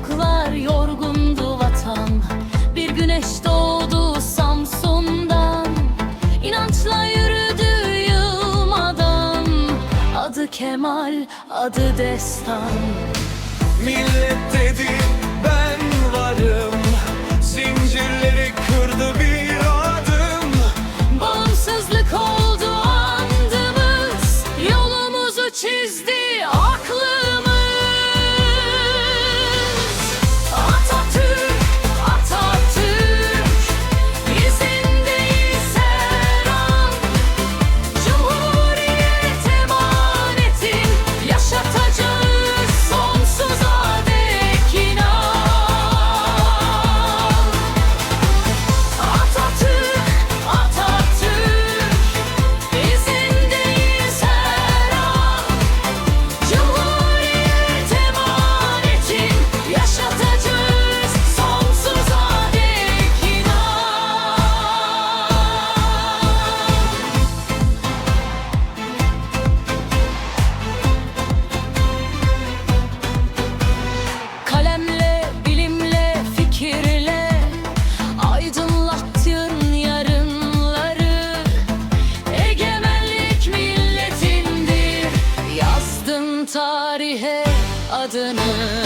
Ufuklar yorgundu vatan. Bir güneş doğdu Samsun'dan. İnançla yürüdü yılmadan. Adı Kemal, adı destan. Millet dedi tarihe adını